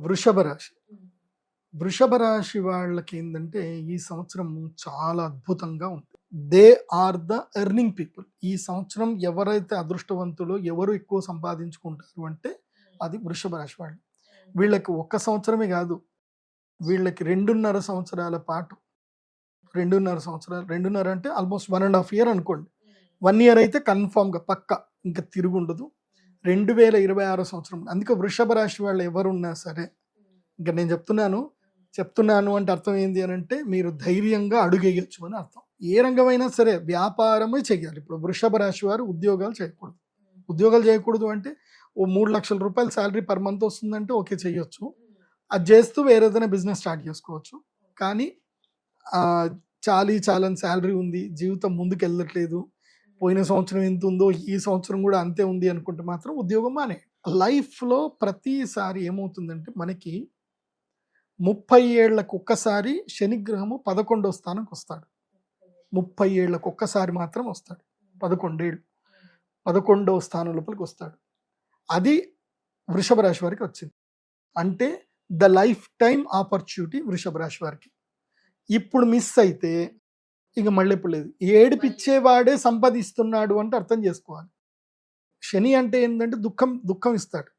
వృషభ రాశి. వృషభ రాశి వాళ్ళకి ఏంటంటే ఈ సంవత్సరం చాలా అద్భుతంగా ఉంది. They are the earning people ఈ సంవత్సరం ఎవరైతే అదృష్టవంతులో ఎవరు ఎక్కువ సంపాదించుకుంటారు అంటే అది వృషభ రాశి వాళ్ళు. వీళ్ళకి ఒక్క సంవత్సరమే కాదు వీళ్ళకి రెండున్నర సంవత్సరాల పాటు. రెండున్నర సంవత్సరాలు రెండున్నర అంటే almost one and half year అనుకోండి. వన్ ఇయర్ అయితే కన్ఫామ్గా పక్క ఇంకా తిరుగుండదు. రెండు వేల ఇరవై ఆరో సంవత్సరం. అందుకే వృషభ రాశి వాళ్ళు ఎవరున్నా సరే ఇంకా నేను చెప్తున్నాను చెప్తున్నాను అంటే అర్థం ఏంటి అని అంటే మీరు ధైర్యంగా అడుగేయచ్చు అని అర్థం. ఏ రంగమైనా సరే వ్యాపారమే చేయాలి ఇప్పుడు వృషభ రాశి వారు ఉద్యోగాలు చేయకూడదు. ఉద్యోగాలు చేయకూడదు అంటే ఓ మూడు లక్షల రూపాయలు శాలరీ పర్ మంత్ వస్తుందంటే ఓకే చేయొచ్చు అది చేస్తూ వేరే ఏదైనా బిజినెస్ స్టార్ట్ చేసుకోవచ్చు. కానీ చాలీ చాలని శాలరీ ఉంది జీవితం ముందుకు వెళ్ళట్లేదు పోయిన సంవత్సరం ఎంత ఉందో ఈ సంవత్సరం కూడా అంతే ఉంది అనుకుంటే మాత్రం ఉద్యోగం మానే. లైఫ్లో ప్రతిసారి ఏమవుతుందంటే మనకి ముప్పై ఏళ్ళకు ఒక్కసారి శనిగ్రహము పదకొండో స్థానంకి వస్తాడు. ముప్పై ఏళ్ళకు ఒక్కసారి మాత్రం వస్తాడు. పదకొండేళ్ళు. పదకొండవ స్థానం లోపలికి వస్తాడు. అది వృషభ రాశి వారికి వచ్చింది. అంటే ద లైఫ్ టైం ఆపర్చునిటీ వృషభ రాశి వారికి. ఇప్పుడు మిస్ అయితే ఇక మళ్ళీ ఇప్పుడు లేదు. ఏడిపిచ్చేవాడే సంపాదిస్తున్నాడు అంటే అర్థం చేసుకోవాలి. శని అంటే ఏంటంటే దుఃఖం దుఃఖం ఇస్తాడు.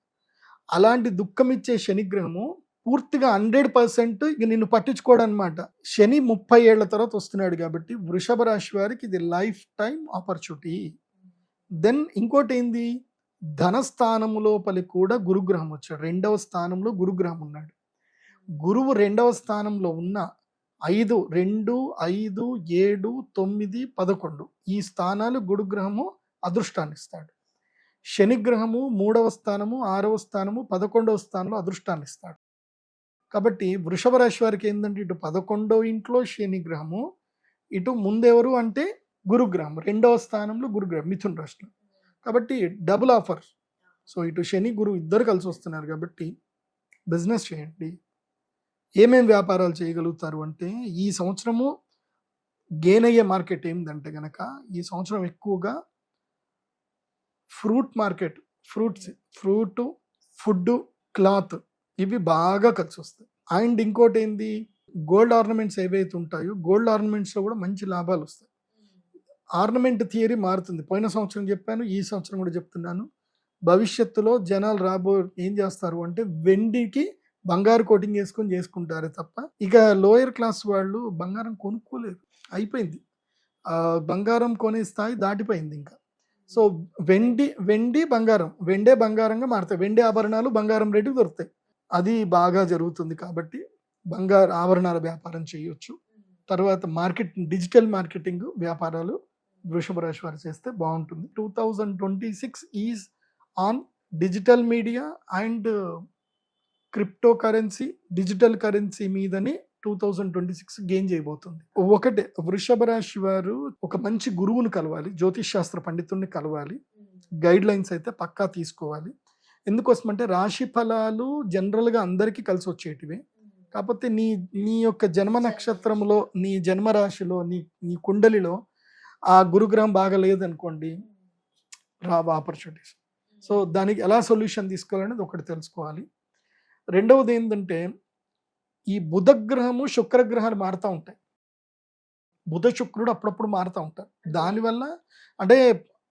అలాంటి దుఃఖం ఇచ్చే శనిగ్రహము పూర్తిగా హండ్రెడ్ పర్సెంట్ ఇక నిన్ను పట్టించుకోడు అనమాట శని ముప్పై ఏళ్ళ తర్వాత వస్తున్నాడు కాబట్టి వృషభ రాశి వారికి ఇది లైఫ్ టైం ఆపర్చునిటీ. దెన్ ఇంకోటి ఏంది? ధనస్థానము లోపలి కూడా గురుగ్రహం వచ్చాడు. రెండవ స్థానంలో గురుగ్రహం ఉన్నాడు. గురువు రెండవ స్థానంలో ఉన్న ఐదు రెండు ఐదు ఏడు తొమ్మిది పదకొండు. ఈ స్థానాలు గురుగ్రహము అదృష్టాన్ని ఇస్తాడు. శనిగ్రహము మూడవ స్థానము ఆరవ స్థానము పదకొండవ స్థానంలో అదృష్టాన్ని ఇస్తాడు. కాబట్టి వృషభ రాశి వారికి ఏంటంటే ఇటు పదకొండవ ఇంట్లో శనిగ్రహము ఇటు ముందెవరు అంటే గురుగ్రహం రెండవ స్థానంలో గురుగ్రహం మిథున్ రాశిలో. కాబట్టి డబుల్ ఆఫర్ సో ఇటు శని గురు ఇద్దరు కలిసి వస్తున్నారు కాబట్టి బిజినెస్ చేయండి. ఏమేమి వ్యాపారాలు చేయగలుగుతారు అంటే ఈ సంవత్సరము గెయిన్ అయ్యే మార్కెట్ ఏంటంటే కనుక ఈ సంవత్సరం ఎక్కువగా fruit market fruits fruit food cloth ఇవి బాగా కలిసి వస్తాయి అండ్ ఇంకోటి ఏంది గోల్డ్ ఆర్నమెంట్స్ ఏవైతే ఉంటాయో గోల్డ్ ఆర్నమెంట్స్లో కూడా మంచి లాభాలు వస్తాయి. ఆర్నమెంట్ థియరీ మారుతుంది. పోయిన సంవత్సరం చెప్పాను ఈ సంవత్సరం కూడా చెప్తున్నాను. భవిష్యత్తులో జనాలు రాబో ఏం చేస్తారు అంటే వెండికి బంగారు కోటింగ్ వేసుకొని చేసుకుంటారు తప్ప ఇక లోయర్ క్లాస్ వాళ్ళు బంగారం కొనుక్కోలేరు అయిపోయింది. బంగారం కొనే స్థాయి దాటిపోయింది ఇంకా. సో వెండి వెండి బంగారం వెండే బంగారంగా మారుతాయి. వెండి ఆభరణాలు బంగారం రేటుకి దొరుకుతాయి. అది బాగా జరుగుతుంది కాబట్టి బంగారు ఆభరణాల వ్యాపారం చేయొచ్చు. తర్వాత మార్కెట్ డిజిటల్ మార్కెటింగ్ వ్యాపారాలు వృషభ రాశి వారు చేస్తే బాగుంటుంది. Two thousand twenty six is on digital media and crypto currency digital currency మీదనే two thousand twenty six gain చేయబోతుంది. ఒకటే వృషభ రాశి వారు ఒక మంచి గురువును కలవాలి జ్యోతిష్ శాస్త్ర పండితుడిని కలవాలి గైడ్ లైన్స్ అయితే పక్కా తీసుకోవాలి. ఎందుకోసం అంటే రాశి ఫలాలు జనరల్గా అందరికీ కలిసి వచ్చేటివి. కాకపోతే నీ నీ యొక్క జన్మ నక్షత్రంలో నీ జన్మ రాశిలో నీ నీ కుండలిలో ఆ గురుగ్రహం బాగా లేదనుకోండి రావు ఆపర్చునిటీస్ సో దానికి ఎలా సొల్యూషన్ తీసుకోవాలనేది ఒకటి తెలుసుకోవాలి. రెండవది ఏంటంటే ఈ బుధగ్రహము శుక్రగ్రహాలు మారుతూ ఉంటాయి. బుధ శుక్రుడు అప్పుడప్పుడు మారుతూ ఉంటారు దానివల్ల అంటే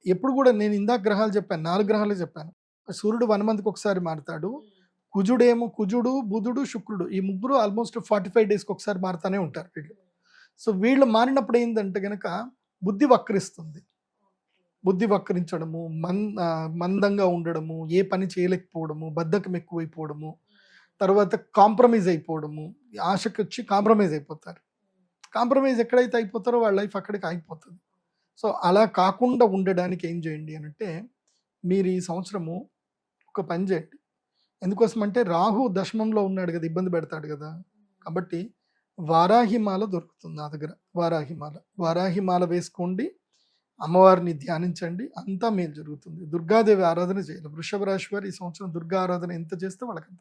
ఎప్పుడు కూడా నేను ఇందాక గ్రహాలు చెప్పాను నాలుగు గ్రహాలు చెప్పాను. సూర్యుడు వన్ మంత్కి ఒకసారి మారుతాడు. కుజుడేమో కుజుడు బుధుడు శుక్రుడు. ఈ ముగ్గురు ఆల్మోస్ట్ ఫార్టీ ఫైవ్ డేస్కి ఒకసారి మారుతానే ఉంటారు వీళ్ళు. సో వీళ్ళు మారినప్పుడు ఏంటంటే గనక బుద్ధి వక్రిస్తుంది. బుద్ధి వక్రించడము మన్ ఆ, మందంగా ఉండడము ఏ పని చేయలేకపోవడము బద్ధకం ఎక్కువైపోవడము తర్వాత కాంప్రమైజ్ అయిపోవడము ఆశకు వచ్చి కాంప్రమైజ్ అయిపోతారు. కాంప్రమైజ్ ఎక్కడైతే అయిపోతారో వాళ్ళ లైఫ్ అక్కడికి ఆగిపోతుంది. సో అలా కాకుండా ఉండడానికి ఏం చేయండి అని అంటే మీరు ఈ సంవత్సరము ఒక పని చేయండి. ఎందుకోసం అంటే రాహు దశమంలో ఉన్నాడు కదా ఇబ్బంది పెడతాడు కదా. కాబట్టి వారాహిమాల దొరుకుతుంది నా దగ్గర వారాహిమాల. వారాహిమాల వేసుకోండి అమ్మవారిని ధ్యానించండి అంతా మేలు జరుగుతుంది. దుర్గాదేవి ఆరాధన చేయాలి. వృషభ రాశి వారు ఈ సంవత్సరం దుర్గా ఆరాధన ఎంత చేస్తే వాళ్ళకి అంత